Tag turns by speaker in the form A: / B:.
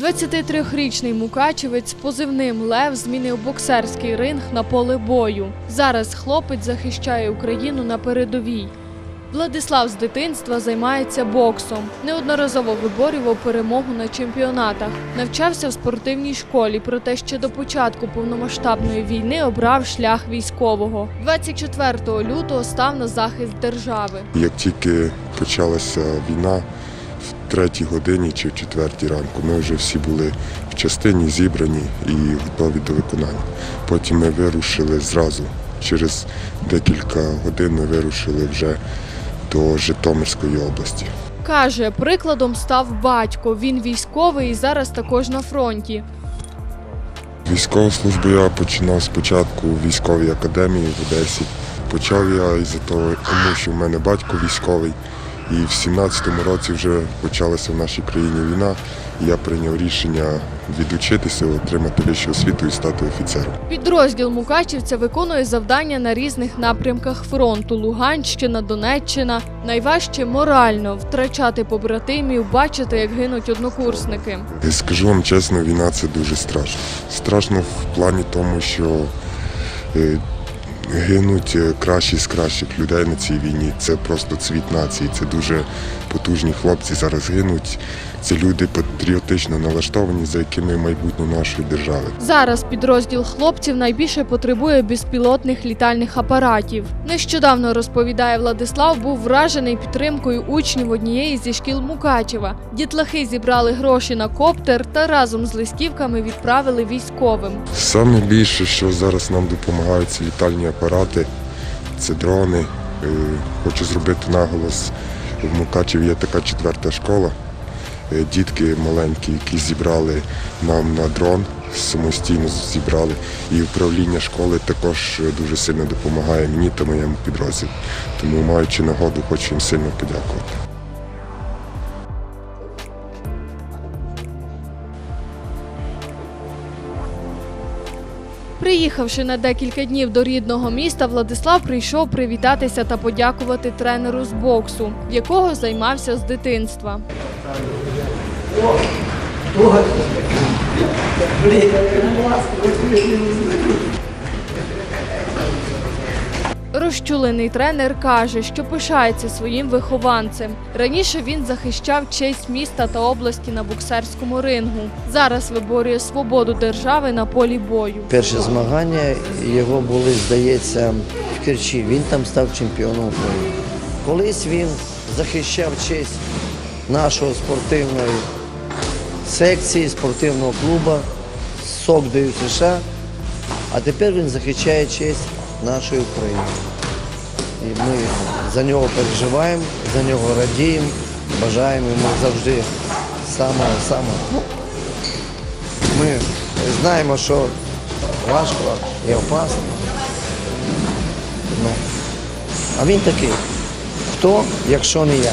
A: 23-річний мукачевець з позивним Лев змінив боксерський ринг на поле бою. Зараз хлопець захищає Україну на передовій. Владислав з дитинства займається боксом. Неодноразово виборював перемогу на чемпіонатах. Навчався в спортивній школі, проте ще до початку повномасштабної війни обрав шлях військового. 24 лютого став на захист держави.
B: Як тільки почалася війна, третій годині чи в четвертій ранку ми вже всі були в частині зібрані і готові до виконання. Потім ми вирушили зразу. Через декілька годин ми вирушили вже до Житомирської області.
A: Каже, прикладом став батько. Він військовий і зараз також на фронті.
B: Військову службу я починав спочатку в військовій академії в Одесі. Почав я із-за того, тому що в мене батько військовий. І в 17-му році вже почалася в нашій країні війна. Я прийняв рішення відучитися, отримати вищу освіту і стати офіцером.
A: Підрозділ Мукачівця виконує завдання на різних напрямках фронту: Луганщина, Донеччина. Найважче морально втрачати побратимів, бачити, як гинуть однокурсники.
B: Скажу вам чесно, війна це дуже страшно. Страшно в плані тому, що е, гинуть е, кращі з кращих людей на цій війні. Це просто цвіт нації. Це дуже потужні хлопці зараз гинуть. Це люди патріотично налаштовані, за якими майбутнє нашої держави.
A: Зараз підрозділ хлопців найбільше потребує безпілотних літальних апаратів. Нещодавно розповідає Владислав, був вражений підтримкою учнів однієї зі шкіл Мукачева. Дітлахи зібрали гроші на коптер та разом з листівками відправили військовим.
B: Саме більше, що зараз нам допомагають, це літальні апарати, це дрони. Е, Хочу зробити наголос. В Мукачеві є така четверта школа. Е, Дітки маленькі, які зібрали нам на дрон, самостійно зібрали. І управління школи також е, дуже сильно допомагає мені та моєму підрозділу. Тому, маючи нагоду, хочу їм сильно подякувати.
A: Приїхавши на декілька днів до рідного міста, Владислав прийшов привітатися та подякувати тренеру з боксу, якого займався з дитинства. Розчулений тренер каже, що пишається своїм вихованцем. Раніше він захищав честь міста та області на боксерському рингу. Зараз виборює свободу держави на полі бою.
C: Перші змагання його були, здається, в Керчі. Він там став чемпіоном України. Колись він захищав честь нашого спортивної секції, спортивного клубу СОК ДЮ США, а тепер він захищає честь нашої України. І ми за нього переживаємо, за нього радіємо, бажаємо йому завжди самого-самого. Ну, ми знаємо, що важко і опасно. Ну, а він такий, хто, якщо не я.